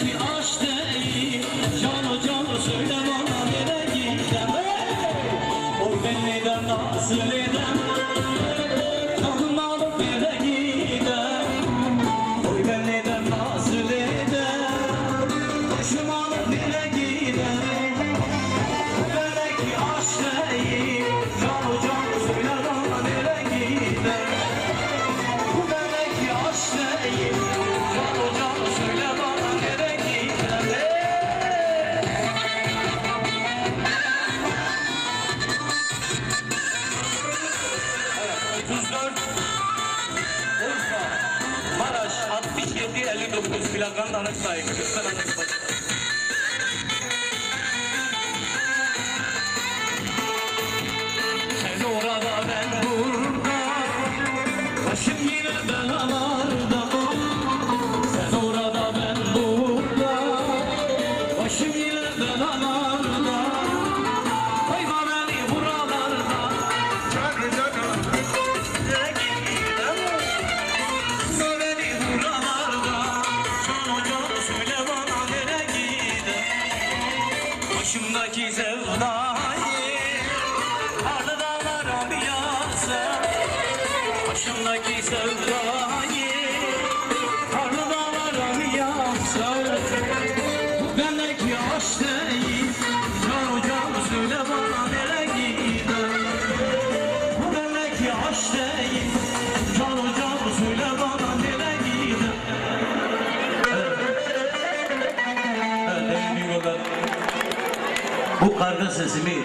ki aşk değil Canı canı söyle bana nereye gideceğim? Oy ben neden nasıl edem 34 Urfa Maraş 67 59 plakanın anıt sahibi. Kırsan anıt sahibi Başımdaki sevdayı Ardı dağlara bir yansa Başımdaki sevdayı Ardı dağlara bir Bu bendeki aşk değil. Can söyle bana nereye gider? Bu bendeki aşk değil. Can Bu karga sesimi